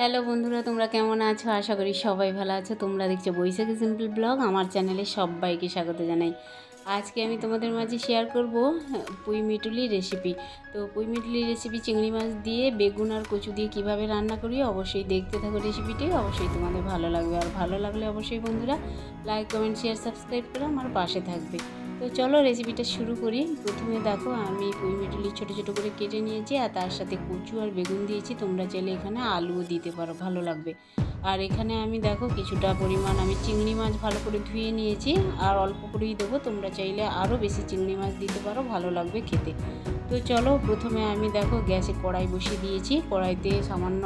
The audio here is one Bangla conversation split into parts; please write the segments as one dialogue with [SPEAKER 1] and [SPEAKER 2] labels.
[SPEAKER 1] হ্যালো বন্ধুরা, তোমরা কেমন আছো? আশা করি সবাই ভালো আছো। তোমরা দেখছ বৈশাখী সিম্পল ব্লগ, আমার চ্যানেলে সবাইকে স্বাগত জানাই। আজকে আমি তোমাদের মাঝে শেয়ার করব পুঁই মিটুলি রেসিপি তো পুঁই মিটুলি রেসিপি চিংড়ি মাছ দিয়ে, বেগুন আর কচু দিয়ে কীভাবে রান্না করি, অবশ্যই দেখতে থাকো রেসিপিটি অবশ্যই তোমাদের ভালো লাগবে। আর ভালো লাগলে অবশ্যই বন্ধুরা লাইক কমেন্ট শেয়ার সাবস্ক্রাইব করে আমার পাশে থাকবে। তো চলো রেসিপিটা শুরু করি। প্রথমে দেখো, আমি পুঁই মিটুলি ছোটো ছোটো করে কেটে নিয়েছি আর তার সাথে কচু আর বেগুন দিয়েছি। তোমরা চাইলে এখানে আলুও দিতে পারো, ভালো লাগবে। আর এখানে আমি দেখো কিছুটা পরিমাণ আমি চিংড়ি মাছ ভালো করে ধুয়ে নিয়েছি আর অল্প করেই দেবো। তোমরা চাইলে আরও বেশি চিংড়ি মাছ দিতে পারো, ভালো লাগবে খেতে। তো চলো প্রথমে আমি দেখো গ্যাসে কড়াই বসিয়ে দিয়েছি। কড়াইতে সামান্য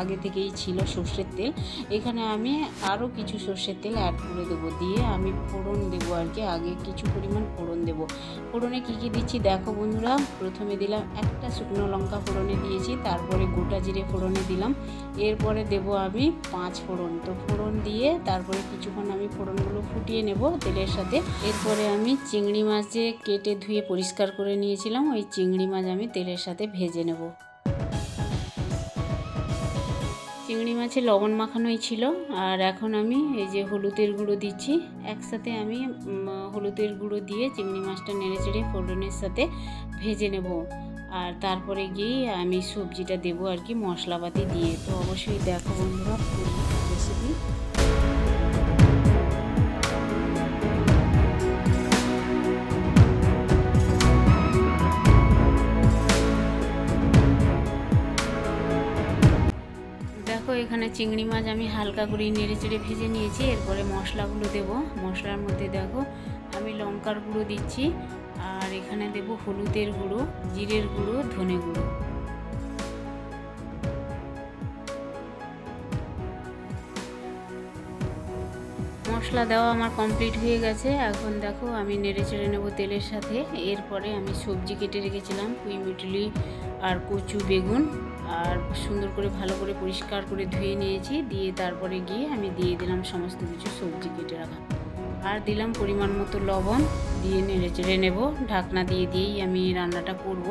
[SPEAKER 1] আগে থেকেই ছিল সর্ষের তেল। এখানে আমি আরও কিছু সর্ষের তেল অ্যাড করে দেবো। দিয়ে আমি ফোড়ন দেবো আর কি, আগে কিছু পরিমাণ ফোড়ন দেবো। ফোড়নে কী কী দিচ্ছি দেখো বন্ধুরা। প্রথমে দিলাম একটা শুকনো লঙ্কা ফোড়নে দিয়েছি, তারপরে গোটা জিরে ফোড়নে দিলাম। এরপরে দেবো আমি পাঁচ ফোড়ন। তো ফোড়ন দিয়ে তারপরে কিছুক্ষণ আমি ফোড়নগুলো ফুটিয়ে নেব তেলের সাথে। এরপরে আমি চিংড়ি মাছ যে কেটে ধুয়ে পরিষ্কার করে নিয়েছিলাম, ওই চিংড়ি মাছ আমি তেলের সাথে ভেজে নেব। চিংড়ি মাছে লবণ মাখানোই ছিল। আর এখন আমি এই যে হলুদের গুঁড়ো দিচ্ছি। একসাথে আমি হলুদের গুঁড়ো দিয়ে চিংড়ি মাছটা নেড়ে চেড়ে ফোড়নের সাথে ভেজে নেব। আর তারপরে গিয়েই আমি সবজিটা দেবো আর কি মশলাপাতি দিয়ে। তো অবশ্যই দেখো বন্ধুরা রেসিপি এখানে চিংড়ি মাছ আমি হালকা করে নেড়ে চেড়ে ভেজে নিয়েছি, এরপরে মশলাগুলো দেব। মশলার মধ্যে দেখো, আমি লঙ্কার গুঁড়ো দিচ্ছি, আর এখানে দেব হলুদের গুঁড়ো, জিরের গুঁড়ো, ধনে গুঁড়ো। মশলা দেওয়া আমার কমপ্লিট হয়ে গেছে, এখন দেখো আমি নেড়ে চেড়ে নেব তেলের সাথে। এরপরে আমি সবজি কেটে রেখেছিলাম পুঁই আর কচু বেগুন আর সুন্দর করে ভালো করে পরিষ্কার করে ধুয়ে নিয়েছি, দিয়ে তারপরে গিয়ে আমি দিয়ে দিলাম সমস্ত কিছু সবজি কেটে রাখা। আর দিলাম পরিমাণ মতো লবণ, দিয়ে নেড়ে চেড়ে নেব। ঢাকনা দিয়ে দিয়েই আমি রান্নাটা করব।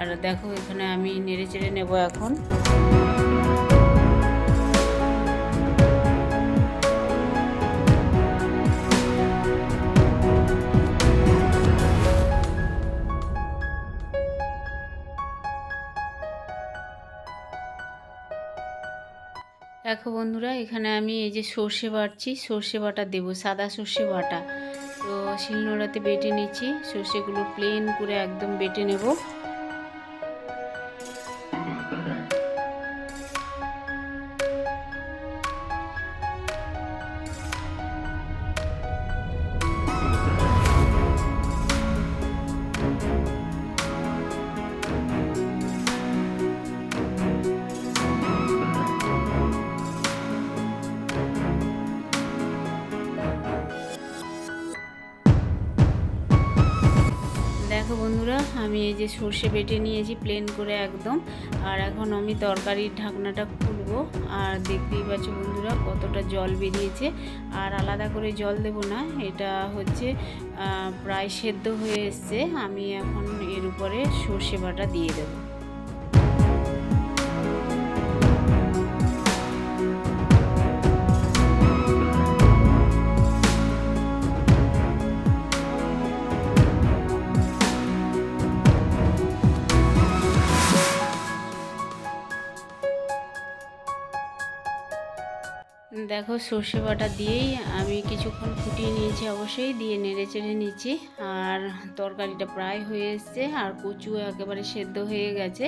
[SPEAKER 1] আর দেখো এখানে আমি নেড়ে চেড়ে নেব এখন। দেখো বন্ধুরা, এখানে আমি এই যে সর্ষে বাটছি। সর্ষে বাটা দেবো, সাদা সর্ষে বাটা। তো শিলনোড়াতে বেটে নিচ্ছি। সর্ষেগুলো প্লেন করে একদম বেটে নেব। দেখো বন্ধুরা, আমি এই যে সর্ষে বেটে নিয়েছি প্লেন করে একদম। আর এখন আমি তরকারির ঢাকনাটা খুলবো। আর দেখতেই পাচ্ছ বন্ধুরা, কতটা জল বেরিয়েছে। আর আলাদা করে জল দেব না, এটা হচ্ছে প্রায় সেদ্ধ হয়ে এসছে। আমি এখন এর উপরে সর্ষে বাটা দিয়ে দেবো। দেখো সর্ষে বাটা দিয়েই আমি কিছুক্ষণ ফুটিয়ে নিয়েছি অবশ্যই, দিয়ে নেড়ে চেড়ে নিচ্ছি। আর তরকারিটা প্রায় হয়ে এসছে, আর কচু একেবারে সেদ্ধ হয়ে গেছে।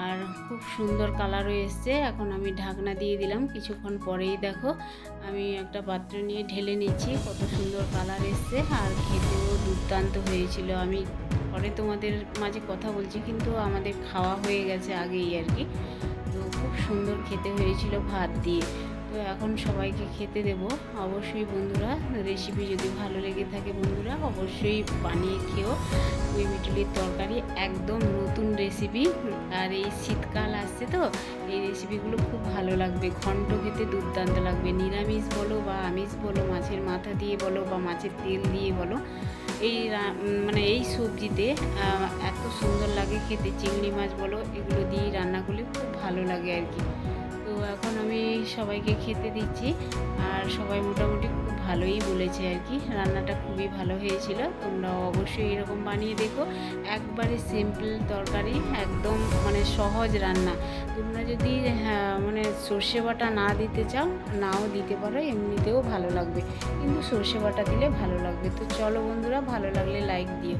[SPEAKER 1] আর খুব সুন্দর কালারও এসছে। এখন আমি ঢাকনা দিয়ে দিলাম, কিছুক্ষণ পরেই দেখো আমি একটা পাত্র নিয়ে ঢেলে নিচ্ছি, কত সুন্দর কালার এসছে। আর খেতেও দুর্দান্ত হয়েছিল। আমি পরে তোমাদের মাঝে কথা বলছি, কিন্তু আমাদের খাওয়া হয়ে গেছে আগেই আর কি। তো খুব সুন্দর খেতে হয়েছিল ভাত দিয়ে। তো এখন সবাইকে খেতে দেব। অবশ্যই বন্ধুরা রেসিপি যদি ভালো লেগে থাকে বন্ধুরা, অবশ্যই বানিয়ে খেও। ওই মিটুলির তরকারি একদম নতুন রেসিপি আর এই শীতকাল আসছে তো, এই রেসিপিগুলো খুব ভালো লাগবে। ঘন্ট খেতে দুর্দান্ত লাগবে। নিরামিষ বলো বা আমিষ বলো, মাছের মাথা দিয়ে বলো বা মাছের তেল দিয়ে বলো। এই মানে এই সবজিতে এত সুন্দর লাগে খেতে। চিংড়ি মাছ বলো, এগুলো দিয়ে রান্না করলে খুব ভালো লাগে আর কি। এখন আমি সবাইকে খেতে দিচ্ছি। আর সবাই মোটামুটি খুব ভালোই বলেছে আর কি। রান্নাটা খুবই ভালো হয়েছিল। তোমরা অবশ্যই এরকম বানিয়ে দেখো। একবারে সিম্পল তরকারি, একদম মানে সহজ রান্না। তোমরা যদি হ্যাঁ মানে সর্ষে বাটা না দিতে চাও, নাও দিতে পারো, এমনিতেও ভালো লাগবে। কিন্তু সর্ষে বাটা দিলে ভালো লাগবে। তো চলো বন্ধুরা, ভালো লাগলে লাইক দিও।